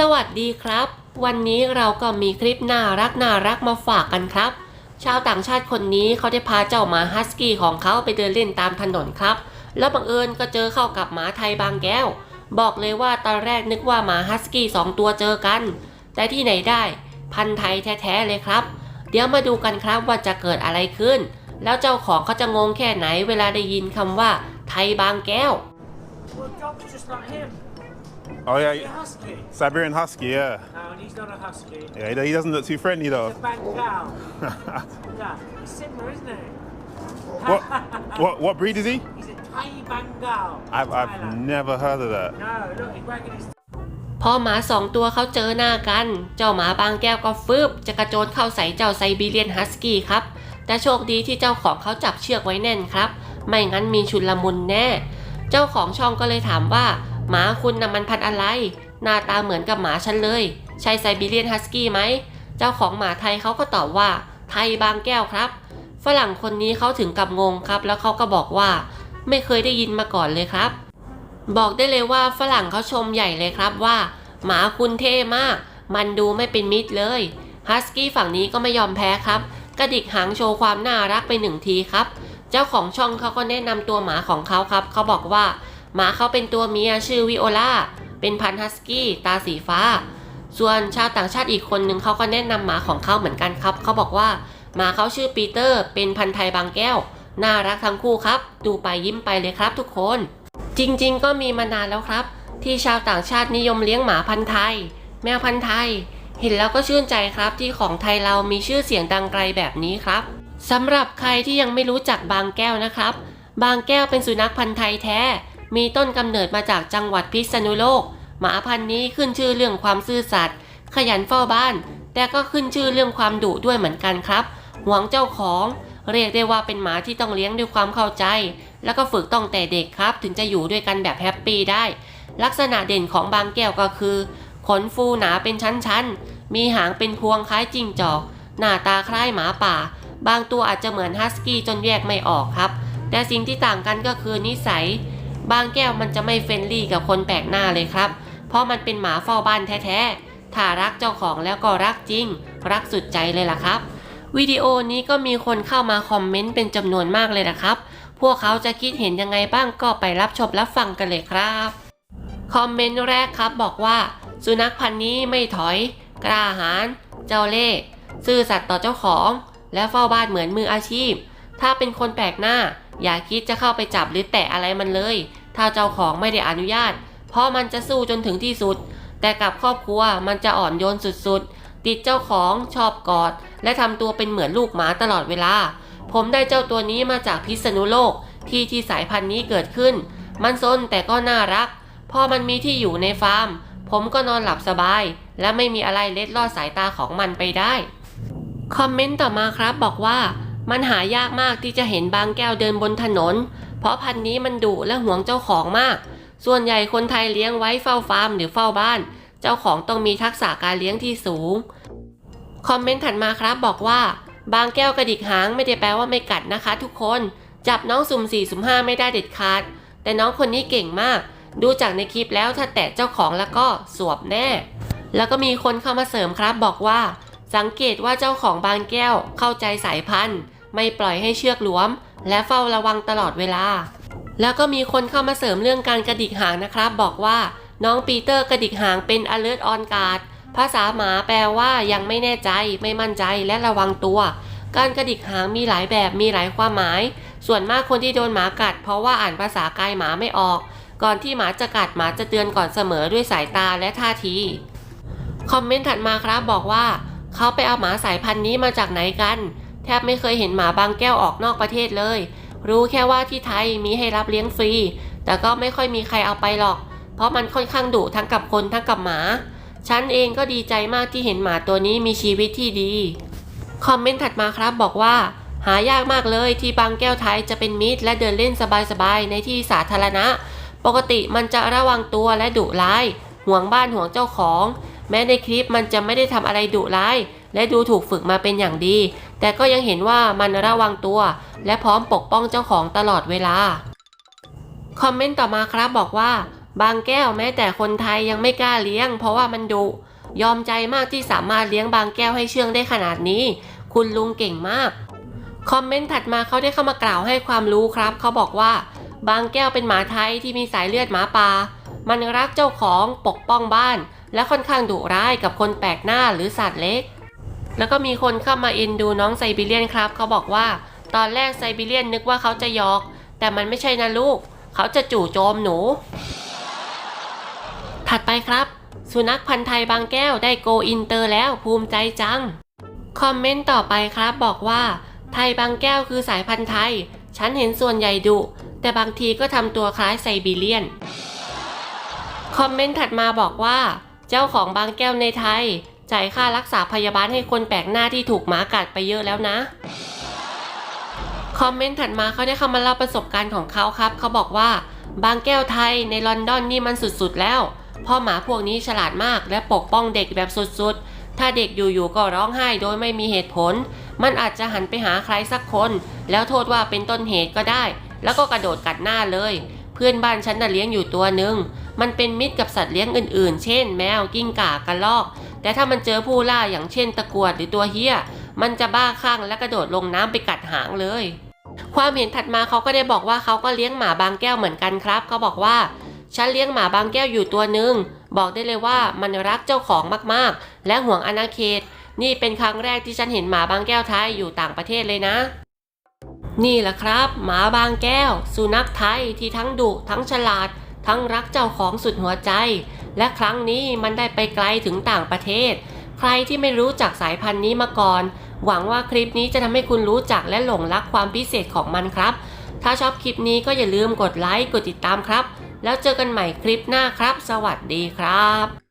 สวัสดีครับ วันนี้เราก็มีคลิปน่ารักน่ารักมาฝากกันครับ ชาวต่างชาติคนนี้เขาได้พาเจ้าหมาฮัสกี้ของเขาไปเดินเล่นตามถนนครับ แล้วบังเอิญก็เจอเข้ากับหมาไทยบางแก้ว บอกเลยว่าตอนแรกนึกว่าหมาฮัสกี้สองตัวเจอกัน แต่ที่ไหนได้ พันธุ์ไทยแท้ๆเลยครับ เดี๋ยวมาดูกันครับว่าจะเกิดอะไรขึ้น แล้วเจ้าของเขาจะงงแค่ไหนเวลาได้ยินคำว่าไทยบางแก้ว Well, Oh He's a yeah, husky. Siberian Husky. Yeah, No, and he's not a husky. yeah. He he doesn't look too friendly He's though. a Bengal. no, he's similar, isn't he? what, what, what breed is he? He's a Thai Bengal. I've, I've Thailand. never heard of that. No, look, he's wagging his พอหมาสองตัวเขาเจอหน้ากัน เจ้าหมาบางแก้วก็ฟืบจะกระโจนเข้าใส่เจ้าไซบีเรียนฮัสกี้ครับ แต่โชคดีที่เจ้าของเขาจับเชือกไว้แน่นครับ ไม่งั้นมีชุนลมุนแน่ เจ้าของช่องก็เลยถามว่า หมาคุณน่ะมันพันอะไร หน้าตาเหมือนกับหมาฉันเลย ใช่ไซบีเรียนฮัสกี้ไหม เจ้าของหมาไทยเขาก็ตอบว่า ไทยบางแก้วครับ ฝรั่งคนนี้เขาถึงกับงงครับ แล้วเขาก็บอกว่า ไม่เคยได้ยินมาก่อนเลยครับ บอกได้เลยว่าฝรั่งเขาชมใหญ่เลยครับว่า หมาคุณเท่มาก มันดูไม่เป็นมิตรเลยฮัสกี้ฝั่งนี้ก็ไม่ยอมแพ้ครับ กระดิกหางโชว์ความน่ารักไปหนึ่งทีครับ เจ้าของช่องเขาก็แนะนำตัวหมาของเขาครับ เขาบอกว่า หมาเขาเป็นตัวเมียชื่อวิโอลาเป็นพันธุ์ฮัสกี้ตาสีฟ้า ส่วนชาวต่างชาติอีกคนหนึ่งเขาก็แนะนำหมาของเขาเหมือนกันครับ เขาบอกว่าหมาเขาชื่อปีเตอร์ เป็นพันธุ์ไทยบางแก้ว น่ารักทั้งคู่ครับ ดูไปยิ้มไปเลยครับทุกคน จริงๆ ก็มีมานานแล้วครับ ที่ชาวต่างชาตินิยมเลี้ยงหมาพันธุ์ไทย แมวพันธุ์ไทย เห็นแล้วก็ชื่นใจครับที่ของไทยเรามีชื่อเสียงดังไกลแบบนี้ครับสำหรับใครที่ยังไม่รู้จักบางแก้วนะครับ บางแก้วเป็นสุนัขพันธุ์ไทยแท้ มีต้นกำเนิดมาจากจังหวัดพิษณุโลก หมาพันธุ์นี้ขึ้นชื่อเรื่องความซื่อสัตย์ขยันเฝ้าบ้าน แต่ก็ขึ้นชื่อเรื่องความดุด้วยเหมือนกันครับหวงเจ้าของ เรียกได้ว่าเป็นหมาที่ต้องเลี้ยงด้วยความเข้าใจ แล้วก็ฝึกต้องแต่เด็กครับ ถึงจะอยู่ด้วยกันแบบแฮปปี้ได้ ลักษณะเด่นของบางแก้วก็คือ ขนฟูหนาเป็นชั้นๆ มีหางเป็นพวงคล้ายจิ้งจอก หน้าตาคล้ายหมาป่า บางตัวอาจจะเหมือนฮัสกี้จนแยกไม่ออกครับ แต่สิ่งที่ต่างกันก็คือนิสัย บางแก้วมันจะไม่เฟรนลี่กับคนแปลกหน้าเลยครับ เพราะมันเป็นหมาเฝ้าบ้านแท้ๆ ถ้ารักเจ้าของแล้วก็รักจริง รักสุดใจเลยล่ะครับ วิดีโอนี้ก็มีคนเข้ามาคอมเมนต์เป็นจำนวนมากเลยนะครับ พวกเขาจะคิดเห็นยังไงบ้างก็ไปรับชมรับฟังกันเลยครับ คอมเมนต์แรกครับบอกว่า สุนัขพันธุ์นี้ไม่ถอย กล้าหาญ เจ้าเล่ห์ซื่อสัตย์ต่อเจ้าของ และเฝ้าบ้านเหมือนมืออาชีพ ถ้าเป็นคนแปลกหน้า อย่าคิดจะเข้าไปจับหรือแตะอะไรมันเลย ถ้าเจ้าของไม่ได้อนุญาต เพราะมันจะสู้จนถึงที่สุด แต่กับครอบครัวมันจะอ่อนโยนสุดๆ ติดเจ้าของชอบกอด และทำตัวเป็นเหมือนลูกหมาตลอดเวลา ผมได้เจ้าตัวนี้มาจากพิษณุโลกที่ที่สายพันธุ์นี้เกิดขึ้น มันซนแต่ก็น่ารัก พอมันมีที่อยู่ในฟาร์ม ผมก็นอนหลับสบาย และไม่มีอะไรเล็ดลอดสายตาของมันไปได้ คอมเมนต์ต่อมาครับบอกว่า มันหายากมากที่จะเห็นบางแก้วเดินบนถนน เพราะพันธุ์นี้มันดุและหวงเจ้าของมาก ส่วนใหญ่คนไทยเลี้ยงไว้เฝ้าฟาร์มหรือเฝ้าบ้าน เจ้าของต้องมีทักษะการเลี้ยงที่สูง คอมเมนต์ถัดมาครับบอกว่า บางแก้วกระดิกหางไม่ได้แปลว่าไม่กัดนะคะ ทุกคน จับน้องสุ่ม4สุ่ม5ไม่ได้เด็ดขาด แต่น้องคนนี้เก่งมาก ดูจากในคลิปแล้วถ้าแตะเจ้าของแล้วก็สวบแน่ แล้วก็มีคนเข้ามาเสริมครับบอกว่า สังเกตว่าเจ้าของบางแก้วเข้าใจสายพันธุ์ ไม่ปล่อยให้เชือกหลวม และเฝ้าระวังตลอดเวลา แล้วก็มีคนเข้ามาเสริมเรื่องการกระดิกหางนะครับ บอกว่าน้องปีเตอร์กระดิกหางเป็น alert on guard ภาษาหมาแปลว่ายังไม่แน่ใจ ไม่มั่นใจและระวังตัว การกระดิกหางมีหลายแบบมีหลายความหมาย ส่วนมากคนที่โดนหมากัด เพราะว่าอ่านภาษากายหมาไม่ออก ก่อนที่หมาจะกัดหมาจะเตือนก่อนเสมอด้วยสายตาและท่าทีคอมเมนต์ถัดมาครับบอกว่า เขาไปเอาหมาสายพันธุ์นี้มาจากไหนกัน แทบไม่เคยเห็นหมาบางแก้วออกนอกประเทศเลย รู้แค่ว่าที่ไทยมีให้รับเลี้ยงฟรี แต่ก็ไม่ค่อยมีใครเอาไปหรอก เพราะมันค่อนข้างดุทั้งกับคนทั้งกับหมา ฉันเองก็ดีใจมากที่เห็นหมาตัวนี้มีชีวิตที่ดี คอมเมนต์ถัดมาครับบอกว่า หายากมากเลยที่บางแก้วไทยจะเป็นมิตร และเดินเล่นสบายๆในที่สาธารณะ ปกติมันจะระวังตัวและดุร้าย ห่วงบ้านห่วงเจ้าของ แม้ในคลิปมันจะไม่ได้ทำอะไรดุร้าย และดูถูกฝึกมาเป็นอย่างดี แต่ก็ยังเห็นว่ามันระวังตัว และพร้อมปกป้องเจ้าของตลอดเวลา คอมเมนต์ต่อมาครับบอกว่า บางแก้วแม้แต่คนไทยยังไม่กล้าเลี้ยง เพราะว่ามันดุยอมใจมากที่สามารถเลี้ยงบางแก้วให้เชื่องได้ขนาดนี้ คุณลุงเก่งมาก คอมเมนต์ถัดมาเขาได้เข้ามากล่าวให้ความรู้ครับ เขาบอกว่า บางแก้วเป็นหมาไทยที่มีสายเลือดหมาป่ามันรักเจ้าของปกป้องบ้าน และค่อนข้างดุร้ายกับคนแปลกหน้าหรือสัตว์เล็ก แล้วก็มีคนเข้ามาอ็นดูน้องไซบีเรียนครับ เขาบอกว่า ตอนแรกไซบีเรียนนึกว่าเขาจะยอก แต่มันไม่ใช่นะลูก เขาจะจู่โจมหนู ถัดไปครับ สุนัขพันธ์ไทยบางแก้วได้โกอินเตอร์แล้วภูมิใจจัง คอมเมนต์ต่อไปครับบอกว่า ไทยบางแก้วคือสายพันธุ์ไทย ฉันเห็นส่วนใหญ่ดุแต่บางทีก็ทำตัวคล้ายไซบีเรียน คอมเมนต์ถัดมาบอกว่า เจ้าของบางแก้วในไทย จ่ายค่ารักษาพยาบาลให้คนแปลกหน้าที่ถูกหมากัดไปเยอะแล้วนะ คอมเมนต์ถัดมาเขาได้เข้ามาเล่าประสบการณ์ของเขาครับ เขาบอกว่า บางแก้วไทยในลอนดอนนี่มันสุดๆแล้วพ่อหมาพวกนี้ฉลาดมากและปกป้องเด็กแบบสุดๆ ถ้าเด็กอยู่ๆก็ร้องไห้โดยไม่มีเหตุผล มันอาจจะหันไปหาใครสักคน แล้วโทษว่าเป็นต้นเหตุก็ได้ แล้วก็กระโดดกัดหน้าเลย เพื่อนบ้านฉันน่ะเลี้ยงอยู่ตัวหนึ่งมันเป็นมิตรกับสัตว์เลี้ยงอื่นๆ เช่น แมวกิ้งก่ากระรอก แต่ถ้ามันเจอผู้ล่าอย่างเช่นตะกรวดหรือตัวเฮียมันจะบ้าคลั่งและกระโดดลงน้ำไปกัดหางเลย ความเห็นถัดมาเขาก็ได้บอกว่าเขาก็เลี้ยงหมาบางแก้วเหมือนกันครับเขาบอกว่าฉันเลี้ยงหมาบางแก้วอยู่ตัวหนึ่งบอกได้เลยว่ามันรักเจ้าของมากๆ และห่วงอาณาเขต นี่เป็นครั้งแรกที่ฉันเห็นหมาบางแก้วไทยอยู่ต่างประเทศเลยนะ นี่แหละครับ หมาบางแก้ว สุนัขไทยที่ทั้งดุทั้งฉลาด ทั้งรักเจ้าของสุดหัวใจ และครั้งนี้มันได้ไปไกลถึงต่างประเทศ ใครที่ไม่รู้จักสายพันธุ์นี้มาก่อน หวังว่าคลิปนี้จะทำให้คุณรู้จักและหลงรักความพิเศษของมันครับ ถ้าชอบคลิปนี้ก็อย่าลืมกดไลค์กดติดตามครับ แล้วเจอกันใหม่คลิปหน้าครับ สวัสดีครับ